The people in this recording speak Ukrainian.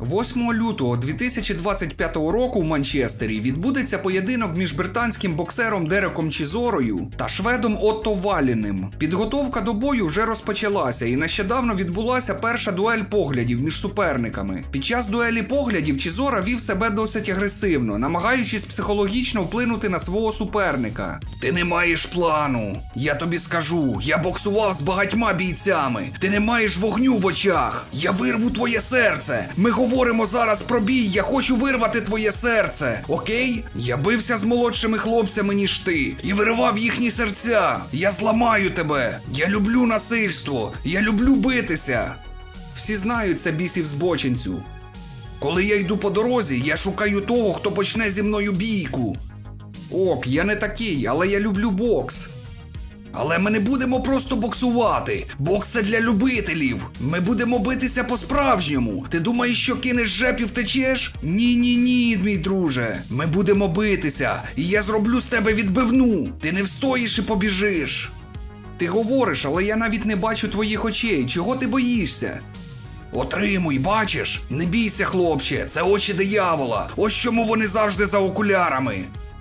8 лютого 2025 року в Манчестері відбудеться поєдинок між британським боксером Дереком Чізорою та шведом Отто Валіним. Підготовка до бою вже розпочалася, і нещодавно відбулася перша дуель поглядів між суперниками. Під час дуелі поглядів Чізора вів себе досить агресивно, намагаючись психологічно вплинути на свого суперника. Ти не маєш плану. Я тобі скажу, я боксував з багатьма бійцями. Ти не маєш вогню в очах. Я вирву твоє серце. Ми говоримо зараз про бій. Я хочу вирвати твоє серце. Окей? Я бився з молодшими хлопцями, ніж ти, і виривав їхні серця. Я зламаю тебе. Я люблю насильство. Я люблю битися. Всі знають це бісів збочинцю. Коли я йду по дорозі, я шукаю того, хто почне зі мною бійку. Ок, я не такий, але я люблю бокс. Але ми не будемо просто боксувати. Бокс це для любителів. Ми будемо битися по-справжньому. Ти думаєш, що кинеш жеп і втечеш? Ні, ні, ні, мій друже. Ми будемо битися, і я зроблю з тебе відбивну. Ти не встоїш і побіжиш. Ти говориш, але я навіть не бачу твоїх очей. Чого ти боїшся? Отримуй, бачиш? Не бійся, хлопче, це очі диявола. Ось чому вони завжди за окулярами.